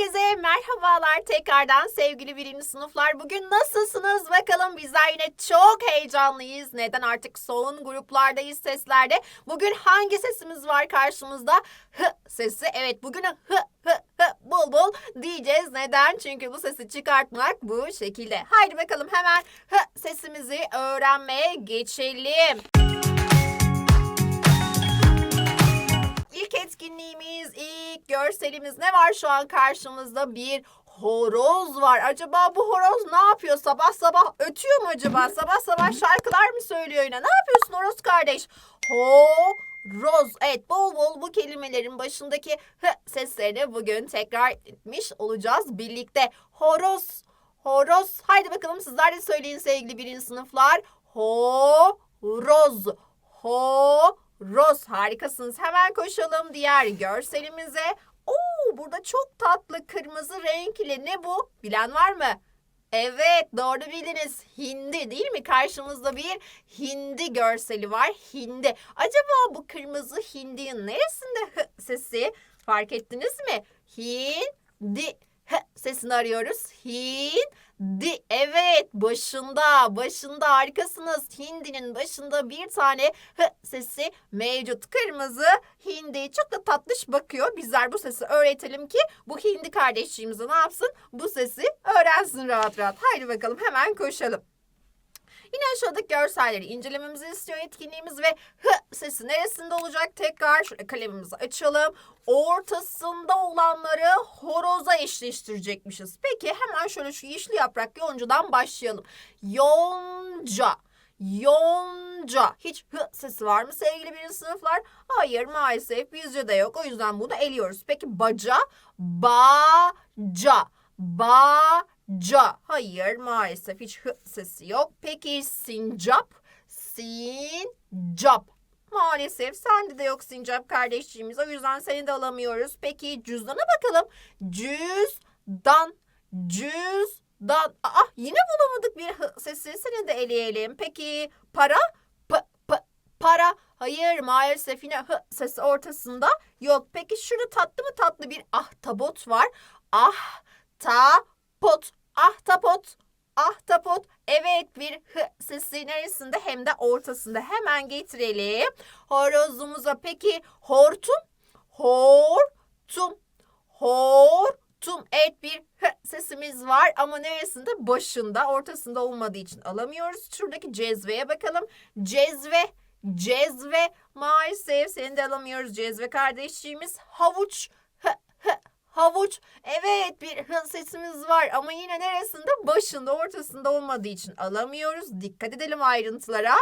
Herkese merhabalar tekrardan sevgili birinci sınıflar. Bugün nasılsınız bakalım bizler yine çok heyecanlıyız. Neden artık son gruplardayız seslerde. Bugün hangi sesimiz var karşımızda? Hı sesi. Evet bugün hı hı hı bul bul diyeceğiz. Neden? Çünkü bu sesi çıkartmak bu şekilde. Haydi bakalım hemen hı sesimizi öğrenmeye geçelim. İlk etkinliğimiz, ilk görselimiz ne var şu an karşımızda? Bir horoz var. Acaba bu horoz ne yapıyor? Sabah sabah ötüyor mu acaba? Sabah sabah şarkılar mı söylüyor yine? Ne yapıyorsun horoz kardeş? Horoz. Evet bol bol bu kelimelerin başındaki hı seslerini bugün tekrar etmiş olacağız birlikte. Horoz. Horoz. Haydi bakalım sizler de söyleyin sevgili birinci sınıflar. Horoz. Horoz. Harikasınız. Hemen koşalım diğer görselimize. Oo, burada çok tatlı kırmızı renkli ne bu? Bilen var mı? Evet doğru bildiniz. Hindi değil mi? Karşımızda bir hindi görseli var. Hindi. Acaba bu kırmızı hindinin neresinde hı sesi fark ettiniz mi? Hindi. Hı sesini arıyoruz. Hindi. Evet başında başında harikasınız. Hindinin başında bir tane hı sesi mevcut. Kırmızı hindi çok da tatlış bakıyor. Bizler bu sesi öğretelim ki bu hindi kardeşliğimize ne yapsın? Bu sesi öğrensin rahat rahat. Haydi bakalım hemen koşalım. Yine aşağıdaki görselleri incelememizi istiyor etkinliğimiz ve hı sesi neresinde olacak? Tekrar şöyle kalemimizi açalım. Ortasında olanları horoza eşleştirecekmişiz. Peki hemen şöyle şu yeşil yaprak yoncadan başlayalım. Yonca. Yonca. Hiç hı sesi var mı sevgili birinci sınıflar? Hayır maalesef bizce de yok. O yüzden bunu eliyoruz. Peki baca? Baca. Baca. Hayır maalesef hiç hı sesi yok. Peki sincap? Sincap. Maalesef sende de yok sincap kardeşciğimiz. O yüzden seni de alamıyoruz. Peki cüzdana bakalım. Cüzdan. Cüzdan. Aa yine bulamadık bir hı sesi. Seni de eleyelim. Peki para? P, p, para. Hayır maalesef yine hı sesi ortasında yok. Peki şurada tatlı mı tatlı bir ahtapot var. Ah ta pot. Ahtapot. Ahtapot. Evet bir hı sesi neresinde hem de ortasında. Hemen getirelim. Horozumuza peki hortum. Hortum. Hortum. Evet bir hı sesimiz var ama neresinde? Başında. Ortasında olmadığı için alamıyoruz. Şuradaki cezveye bakalım. Cezve. Cezve. Maalesef seni de alamıyoruz cezve kardeşliğimiz. Havuç. Havuç. Evet bir sesimiz var ama yine neresinde? Başında ortasında olmadığı için alamıyoruz. Dikkat edelim ayrıntılara.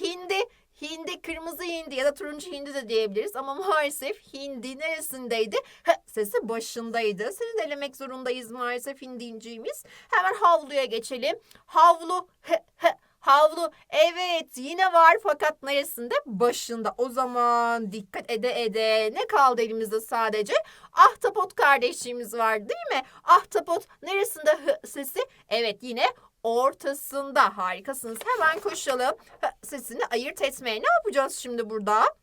Hindi. Hindi, kırmızı hindi ya da turuncu hindi de diyebiliriz ama maalesef hindi neresindeydi? Hı sesi başındaydı. Seni de elemek zorundayız maalesef hindinciğimiz. Hemen havluya geçelim. Havlu. Hı hı. Havlu. Evet yine var fakat neresinde? Başında. O zaman dikkat ede ede ne kaldı elimizde sadece? Ahtapot kardeşliğimiz var değil mi? Ahtapot neresinde hı sesi? Evet yine ortasında. Harikasınız. Hemen koşalım. Hı sesini ayırt etmeye. Ne yapacağız şimdi burada?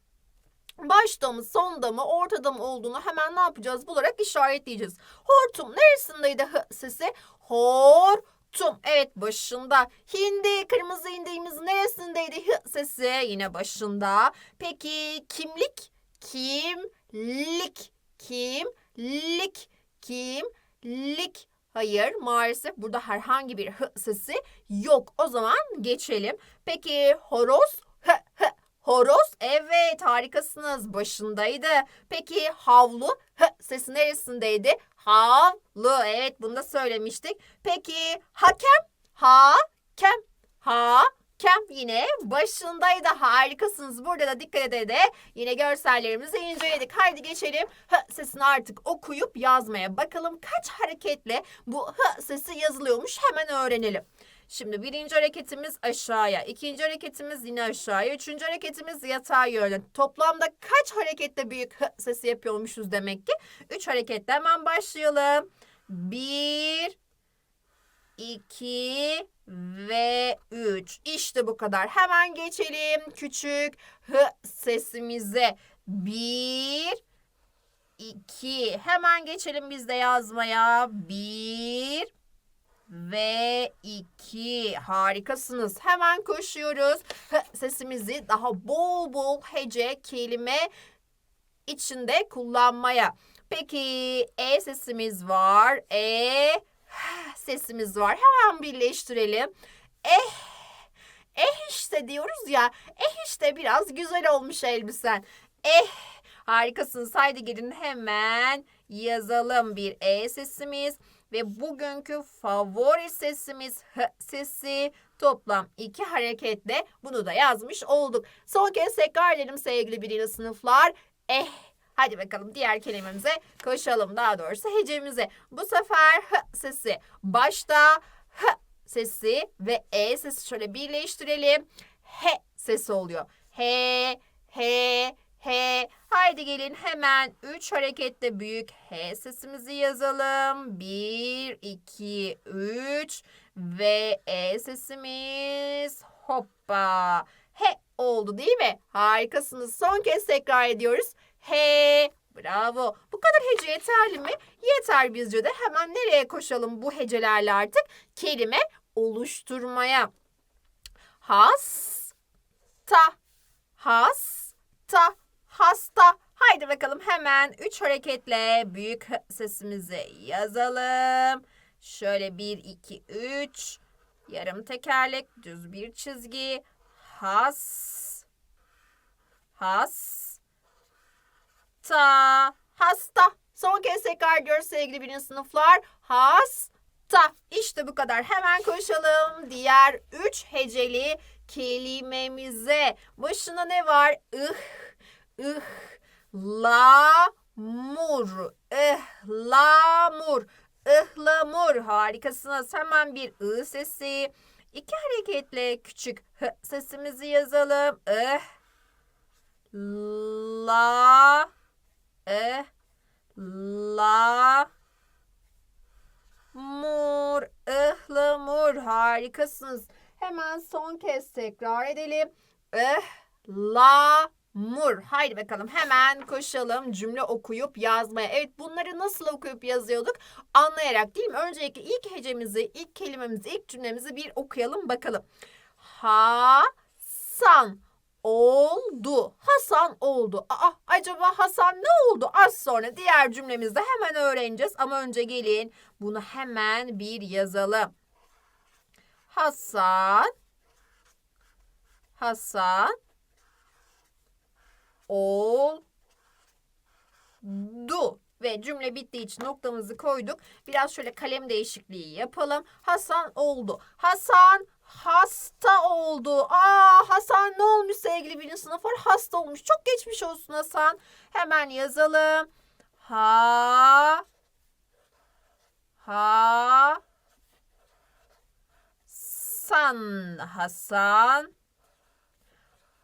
Başta mı, sonda mı, ortada mı olduğunu hemen ne yapacağız? Bularak işaretleyeceğiz. Hortum neresindeydi hı sesi? Hortum. Evet başında. Hindi, kırmızı indiğimiz neresindeydi hı sesi? Yine başında. Peki kimlik? Kimlik. Kimlik. Kimlik. Hayır maalesef burada herhangi bir hı sesi yok. O zaman geçelim. Peki horoz? Hı hı. Horoz? Evet harikasınız. Başındaydı. Peki havlu? Hı sesi neresindeydi? Havlu. Evet bunu da söylemiştik. Peki hakem? Hakem. Hakem yine başındaydı. Harikasınız. Burada da dikkat ede de yine görsellerimizi inceledik. Haydi geçelim. Hı sesini artık okuyup yazmaya bakalım. Kaç hareketle bu hı sesi yazılıyormuş hemen öğrenelim. Şimdi birinci hareketimiz aşağıya, ikinci hareketimiz yine aşağıya, üçüncü hareketimiz yatağa yönde. Toplamda kaç hareketle büyük hı sesi yapıyormuşuz demek ki? Üç hareketle hemen başlayalım. Bir, iki ve üç. İşte bu kadar. Hemen geçelim küçük hı sesimize. Bir, iki. Hemen geçelim biz de yazmaya. Bir ve iki. Harikasınız. Hemen koşuyoruz. Sesimizi daha bol bol hece kelime içinde kullanmaya. Peki E sesimiz var. E sesimiz var. Hemen birleştirelim. Eh eh işte diyoruz ya. Eh işte biraz güzel olmuş elbisen. Eh harikasınız. Haydi gelin hemen yazalım bir E sesimiz. Ve bugünkü favori sesimiz H sesi. Toplam iki hareketle bunu da yazmış olduk. Son kez tekrar edelim sevgili birinci sınıflar. Eh Hadi bakalım diğer kelimemize koşalım. Daha doğrusu hecemize. Bu sefer H sesi başta H sesi ve E sesi şöyle birleştirelim. H sesi oluyor. He, he, he. Haydi gelin hemen 3 hareketle büyük H sesimizi yazalım. 1, 2, 3 ve E sesimiz hoppa. He oldu değil mi? Harikasınız. Son kez tekrar ediyoruz. He. Bravo. Bu kadar hece yeterli mi? Yeter bizce de. Hemen nereye koşalım bu hecelerle artık? Kelime oluşturmaya. Hasta. Hasta. Hasta. Haydi bakalım hemen üç hareketle büyük sesimizi yazalım. Şöyle bir, iki, üç. Yarım tekerlek, düz bir çizgi. Has. Has hasta. Hasta. Son kez tekrar ediyoruz sevgili birinci sınıflar. Hasta. İşte bu kadar. Hemen koşalım. Diğer üç heceli kelimemize. Başında ne var? Ih, ih, la, mur. Ihlamur. Ihlamur. Harikasınız. Hemen bir ı sesi. İki hareketle küçük h sesimizi yazalım. Ih, la, e la mur ıhlamur harikasınız. Hemen son kez tekrar edelim. Eh la mur. Haydi bakalım hemen koşalım cümle okuyup yazmaya. Evet bunları nasıl okuyup yazıyorduk anlayarak değil mi? Öncelikle ilk hecemizi, ilk kelimemizi, ilk cümlemizi bir okuyalım bakalım. Hasan oldu. Hasan oldu. Aa, acaba Hasan ne oldu? Az sonra diğer cümlemizde hemen öğreneceğiz. Ama önce gelin bunu hemen bir yazalım. Hasan Hasan oldu. Ve cümle bittiği için noktamızı koyduk. Biraz şöyle kalem değişikliği yapalım. Hasan oldu. Hasan hasta oldu. Aa Hasan ne olmuş sevgili birinci sınıflar? Hasta olmuş. Çok geçmiş olsun Hasan. Hemen yazalım. Ha Ha San Hasan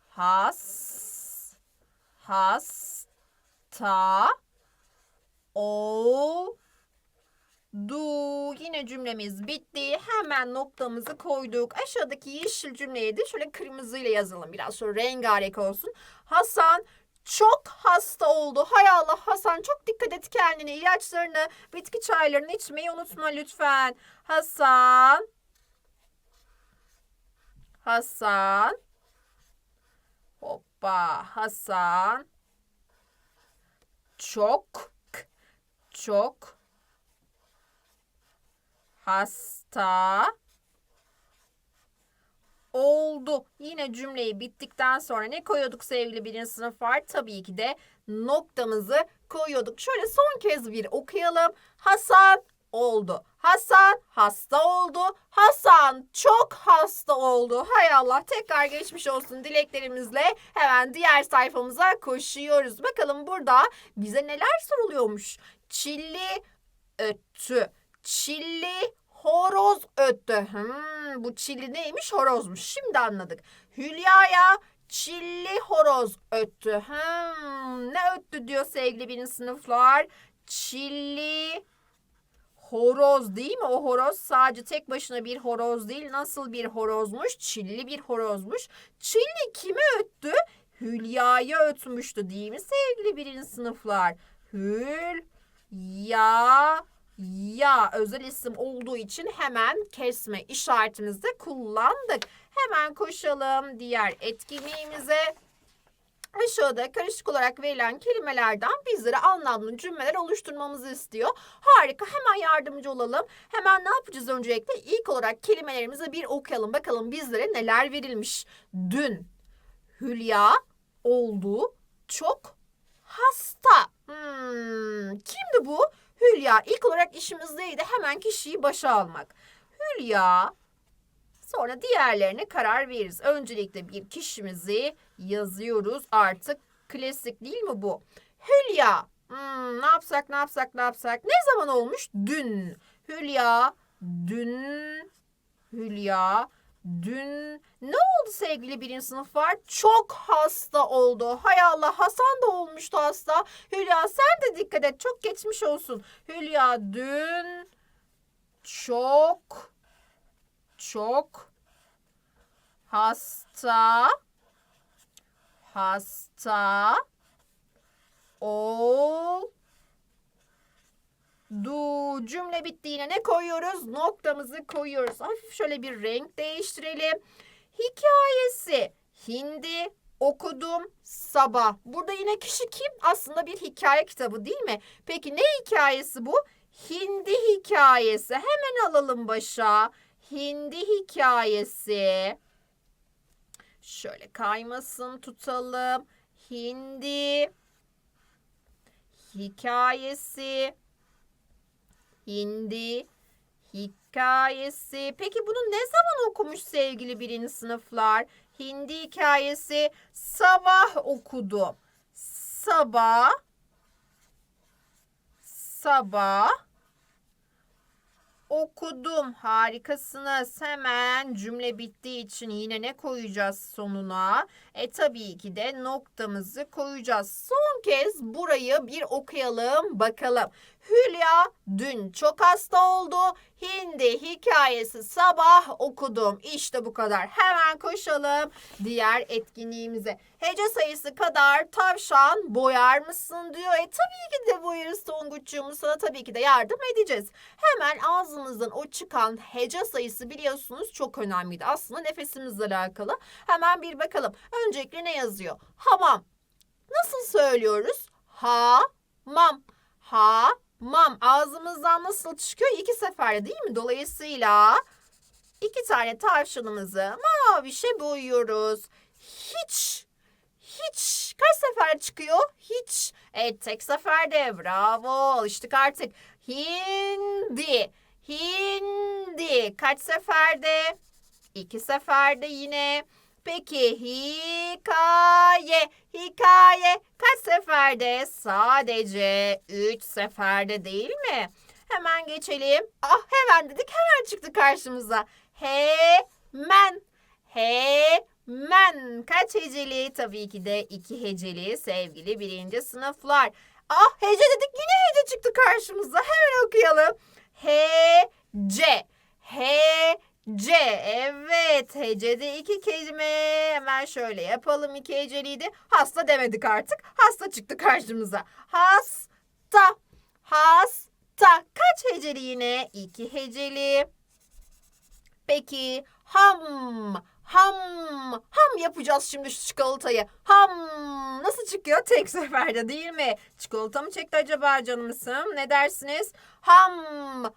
Has Hasta Ol Du yine cümlemiz bitti. Hemen noktamızı koyduk. Aşağıdaki yeşil cümleyi de şöyle kırmızıyla yazalım. Biraz şöyle rengarenk olsun. Hasan çok hasta oldu. Hay Allah Hasan çok dikkat et kendine. İlaçlarını, bitki çaylarını içmeyi unutma lütfen. Hasan Hasan Hoppa Hasan çok çok hasta oldu. Yine cümleyi bittikten sonra ne koyuyorduk sevgili birinci sınıflar? Tabii ki de noktamızı koyuyorduk. Şöyle son kez bir okuyalım. Hasan oldu. Hasan hasta oldu. Hasan çok hasta oldu. Hay Allah tekrar geçmiş olsun dileklerimizle hemen diğer sayfamıza koşuyoruz. Bakalım burada bize neler soruluyormuş. Çilli öttü. Çilli horoz öttü. Hmm, bu çilli neymiş? Horozmuş. Şimdi anladık. Hülya'ya çilli horoz öttü. Hmm, ne öttü diyor sevgili birinci sınıflar? Çilli horoz değil mi? O horoz sadece tek başına bir horoz değil. Nasıl bir horozmuş? Çilli bir horozmuş. Çilli kime öttü? Hülya'ya ötmüştü değil mi sevgili birinci sınıflar? Hül ya ya özel isim olduğu için hemen kesme işaretimizi kullandık. Hemen koşalım diğer etkinliğimize. Aşağıda karışık olarak verilen kelimelerden bizlere anlamlı cümleler oluşturmamızı istiyor. Harika hemen yardımcı olalım. Hemen ne yapacağız öncelikle? İlk olarak kelimelerimizi bir okuyalım. Bakalım bizlere neler verilmiş. Dün Hülya oldu çok hasta. Hmm, kimdi bu? Hülya. İlk olarak işimiz neydi? Hemen kişiyi başa almak. Hülya Sonra diğerlerine karar veririz. Öncelikle bir kişimizi yazıyoruz. Artık klasik değil mi bu? Hülya. Hmm, ne yapsak ne yapsak ne yapsak? Ne zaman olmuş? Dün. Hülya. Dün. Hülya. Dün ne oldu sevgili birinci sınıf var? Çok hasta oldu. Hay Allah Hasan da olmuştu hasta. Hülya sen de dikkat et. Çok geçmiş olsun. Hülya dün çok çok hasta hasta oldu. Cümle bittiğine ne koyuyoruz? Noktamızı koyuyoruz. Hafif şöyle bir renk değiştirelim. Hikayesi hindi okudum sabah. Burada yine kişi kim? Aslında bir hikaye kitabı değil mi? Peki ne hikayesi bu? Hindi hikayesi. Hemen alalım başa. Hindi hikayesi. Şöyle kaymasın tutalım. Hindi hikayesi. Hindi hikayesi. Peki bunu ne zaman okumuş sevgili birinci sınıflar? Hindi hikayesi sabah okudum. Sabah sabah okudum. Harikasınız. Hemen cümle bittiği için yine ne koyacağız sonuna? E tabii ki de noktamızı koyacağız. Son kez burayı bir okuyalım bakalım. Hülya dün çok hasta oldu. Hindi hikayesi sabah okudum. İşte bu kadar. Hemen koşalım diğer etkinliğimize. Hece sayısı kadar tavşan boyar mısın diyor. E tabii ki de boyarız Tonguç'cuğum. Sana tabii ki de yardım edeceğiz. Hemen ağzımızdan o çıkan hece sayısı biliyorsunuz çok önemliydi. Aslında nefesimizle alakalı. Hemen bir bakalım. Öncelikle ne yazıyor? Hamam. Nasıl söylüyoruz? Ha, mam. Ha, mam. Ağzımızdan nasıl çıkıyor? İki seferde değil mi? Dolayısıyla iki tane tavşanımızı mavişe boyuyoruz. Hiç, hiç. Kaç sefer çıkıyor? Hiç. Evet tek seferde. Bravo. Alıştık artık. Hindi. Hindi. Kaç seferde? İki seferde yine. Peki hikaye, hikaye kaç seferde? Sadece üç seferde değil mi? Hemen geçelim. Ah hemen dedik hemen çıktı karşımıza. Hemen, hemen. Kaç heceli? Tabii ki de iki heceli sevgili birinci sınıflar. Ah hece dedik yine hece çıktı karşımıza. Hemen okuyalım. Hece, hece. C. Evet. Hecede iki kelime. Hemen şöyle yapalım iki heceliydi. Hasta demedik artık. Hasta çıktı karşımıza. Hasta. Hasta. Kaç heceli yine? İki heceli. Peki ham. Ham. Ham yapacağız şimdi şu çikolatayı. Ham. Nasıl çıkıyor? Tek seferde değil mi? Çikolata mı çekti acaba canımsın? Ne dersiniz? Ham.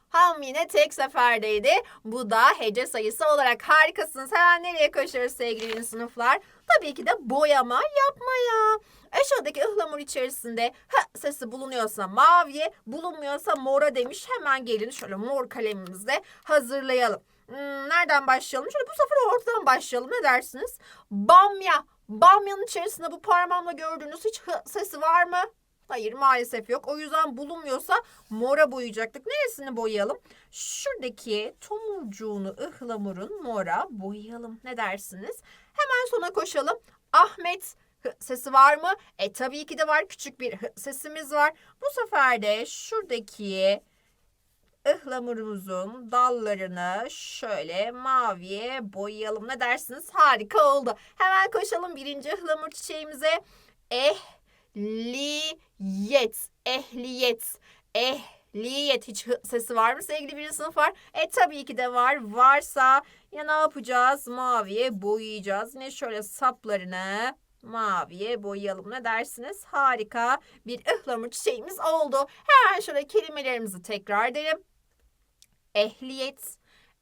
Ham yine tek seferdeydi. Bu da hece sayısı olarak harikasınız. Hemen nereye koşuyoruz sevgili sınıflar? Tabii ki de boyama yapmaya. Aşağıdaki ıhlamur içerisinde h sesi bulunuyorsa maviye, bulunmuyorsa mora demiş. Hemen gelin şöyle mor kalemimizle hazırlayalım. Hmm, nereden başlayalım? Şöyle bu sefer ortadan başlayalım. Ne dersiniz? Bamya. Bamyanın içerisinde bu parmağımla gördüğünüz hiç sesi var mı? Hayır maalesef yok. O yüzden bulunmuyorsa mora boyayacaktık. Neresini boyayalım? Şuradaki tomurcuğunu ıhlamurun mora boyayalım. Ne dersiniz? Hemen sona koşalım. Ahmet sesi var mı? E tabii ki de var. Küçük bir sesimiz var. Bu sefer de şuradaki ıhlamurumuzun dallarını şöyle maviye boyayalım. Ne dersiniz? Harika oldu. Hemen koşalım birinci ıhlamur çiçeğimize. Ehliyet. ehliyet. Ehliyet. Hiç sesi var mı sevgili birinci sınıflar? E tabii ki de var. Varsa ya ne yapacağız? Maviye boyayacağız. Yine şöyle saplarını maviye boyayalım. Ne dersiniz? Harika bir ıhlamur çiçeğimiz oldu. Hemen şöyle kelimelerimizi tekrar edelim. Ehliyet,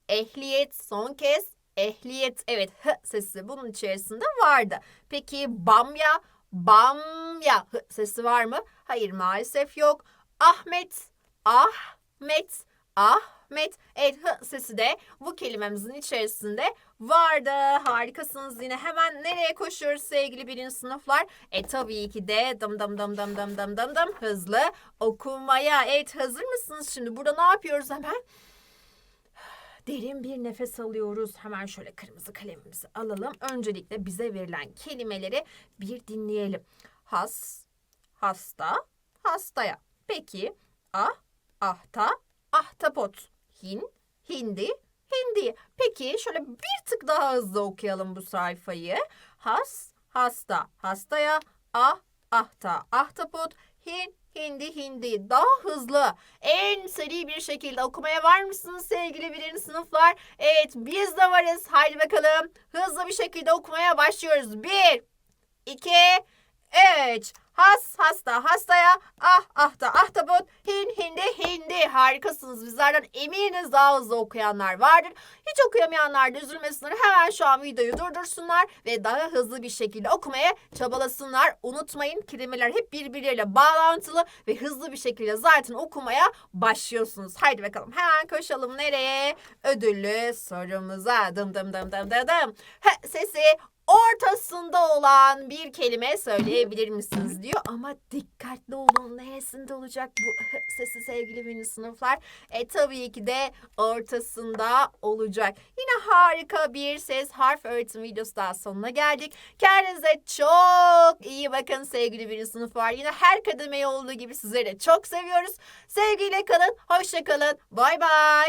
ehliyet son kez ehliyet. Evet h sesi bunun içerisinde vardı. Peki bamya, bamya h sesi var mı? Hayır maalesef yok. Ahmet, Ahmet, Ahmet. Evet h sesi de bu kelimemizin içerisinde vardı. Harikasınız yine. Hemen nereye koşuyoruz sevgili birinci sınıflar? E tabii ki de dım dım dım dım dım dım dım dım hızlı okumaya. Evet hazır mısınız şimdi? Burada ne yapıyoruz hemen? Derin bir nefes alıyoruz. Hemen şöyle kırmızı kalemimizi alalım. Öncelikle bize verilen kelimeleri bir dinleyelim. Has, hasta, hastaya. Peki, ah, ahta, ahtapot. Hin, hindi, hindi. Peki şöyle bir tık daha hızlı okuyalım bu sayfayı. Has, hasta, hastaya, ah, ahta, ahtapot, hin, hindi, hindi. Daha hızlı, en seri bir şekilde okumaya var mısınız sevgili birinci sınıflar? Evet biz de varız. Haydi bakalım hızlı bir şekilde okumaya başlıyoruz. Bir, iki, üç. Has, hasta, hastaya, ah, hin, hindi, hindi. Harikasınız. Bizlerden eminiz daha hızlı okuyanlar vardır. Hiç okuyamayanlar da üzülmesinler. Hemen şu an videoyu durdursunlar ve daha hızlı bir şekilde okumaya çabalasınlar. Unutmayın kelimeler hep birbirleriyle bağlantılı ve hızlı bir şekilde zaten okumaya başlıyorsunuz. Haydi bakalım hemen koşalım nereye? Ödüllü sorumuza. Dım dım dım dım dım dım. Sesi ortasında olan bir kelime söyleyebilir misiniz diyor. Ama dikkatli olun neresinde olacak bu sesi sevgili birinci sınıflar. E tabii ki de ortasında olacak. Yine harika bir ses harf öğretim videosu daha sonuna geldik. Kendinize çok iyi bakın sevgili birinci sınıflar. Yine her kademeye olduğu gibi sizleri de çok seviyoruz. Sevgiyle kalın hoşça kalın. Bay bay